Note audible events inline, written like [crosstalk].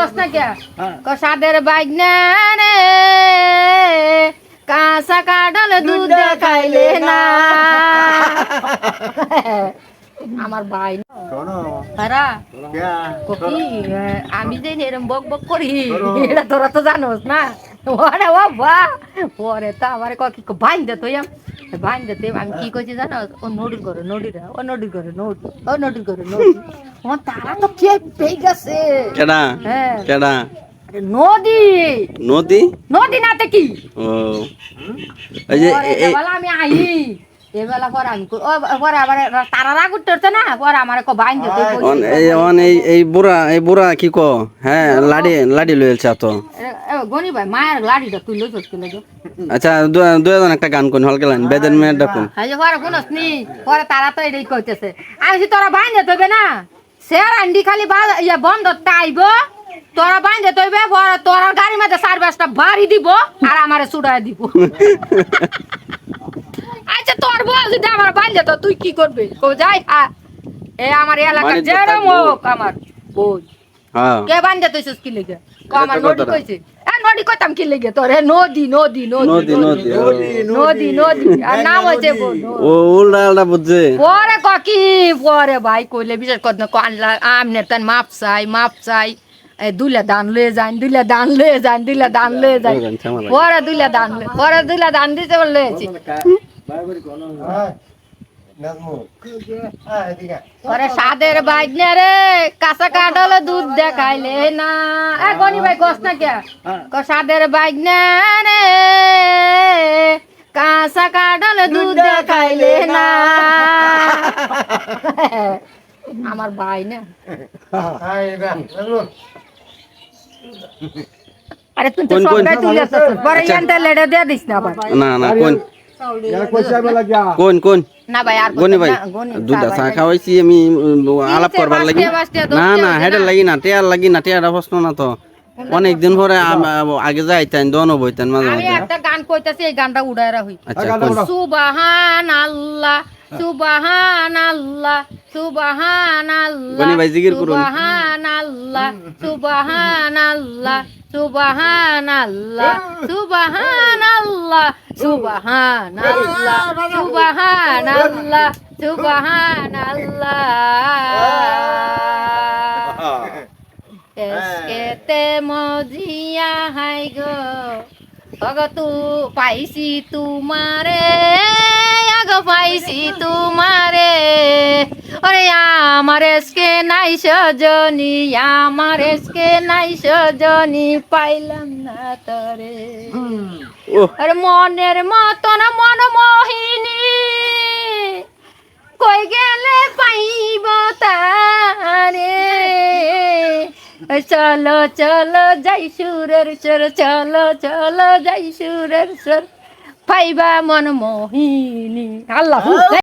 কস না কে। কসাদের বাইক না রে কাঁচা কাডল দুধ খাইলে না। [laughs] আমার ভাই আমি যে এরম বক বক করি এটা তোরা তো জানোস না? ওরে ও বা পরে তো আমার ককি বাইন দে তুই বাইন দে আমি কি করছি জানো? ও নোডির করে নডিরা ও নোডির করে নডি ও নোডির করে নডি ও তারা তো কে পেয়ে গেছে। কেডা? হ্যাঁ। কেডা? নদী। নদী? নদী নাতে কি? ও। এই যে আমি আই এবেলা পরে আমি ও পরে আবার তারা রাগ উঠতে না? পরে আমার কো বাইন এই অন এই এই বুড়া এই বুড়া কি ক? হ্যাঁ লাডি লাডি লইলছে তো এ- এ, গনি ভাই মায়ের লাড়িটা তুই আচ্ছা দুজন একটা গান কোন হলকে লাইন বেদের মেয়ের ডাকুন হাজে পরে তারা তো এটাই কইতেছে। আমি বলছি, তোরা বাইন্দে তৈবে না? স্যার আন্ডি খালি বা- ইয়া বন্ধ তাইব। তোরা তৈবে তোরা গাড়ি মাঝে চার পাঁচটা বাড়ি দিব আর আমারে চুড়াই দিব। [laughs] আচ্ছা তোর বউ যদি আমার বাইন্দে তো তুই কি করবি? কো যাই হ্যাঁ এ আমার এলাকার যেরম। হোক আমার বই হ্যাঁ। কে বান্ধে তুইছিস কি লেগে? কো আমার নদী কইছে? এ নদী কইতাম কি লেগে তোর? এ নদী নদী নদী। নদী নদী নদী আর নাম হচ্ছে বউ, ও উল্টা উল্টা বুঝছে। পরে ককি পরে ভাই কইলে বিশেষ করে আনলা আমনে তান মাপ চাই মাপ চাই। এ দুইলা দান লয়ে যান দুইলা দান লয়ে যান দুইলা দান লয়ে যান। পরে দুইলা দান লয়ে- পরে দুইলা দান দিতে বলেছি। হ্যাঁ হ্যাঁ সাদের রে কাঁচা কাটলে দুধ দেখাইলে না। এ গনি ভাই কস না কে? ক সাদের বাইক নে রে কাঁচা কাটলে দুধ দেখাইলে না। আমার ভাই না। হ্যাঁ আরে তুই তো? সবটাই তুলে আসছিস। পরে আচ্ছা। লেডে দিয়ে দিস না আবার। না না কোন? কোন কোন? না ভাই আর গনি ভাই না, দুধ তা খাওয়াইছি আমি আলাপ করবার লাগি। পাঁচটে, পাঁচটে, দশটে না না হেডের লাগি না টেয়ার লাগি না টেয়ার প্রশ্ন না তো। অনেক দিন পরে আগে যাইতেন দনও বইতেন মাঝে মাঝে। একটা গান কইতাছি এই গানটা উড়ায় রাখি। আচ্ছা কোন উড়াও। সুবাহান আল্লাহ সুবাহান আল্লাহ সুবাহান আল্লাহ গনি ভাই জিকির করুন। সুবাহান আল্লাহ সুবাহান আল্লাহ সুবাহান আল্লাহ সুবাহান আল্লাহ সুবাহান আল্লাহ সুবাহান আল্লাহ সুবাহান আল্লাহ এসকেতে মজিয়া হাই গো ভগতু পাইছি তোমারে পাইছি তোমারে। ওরে আমার এসকে নাই সজনি আমার এসকে নাই সজনি পাইলাম না তরে। ও আরে মনের মতন মন মোহিনী কই গেলে পাইব তারে? চলো চলো যাই সুরের সর চলো চলো যাই সুরের সর পাইবা মন মোহিনী। আল্লাহ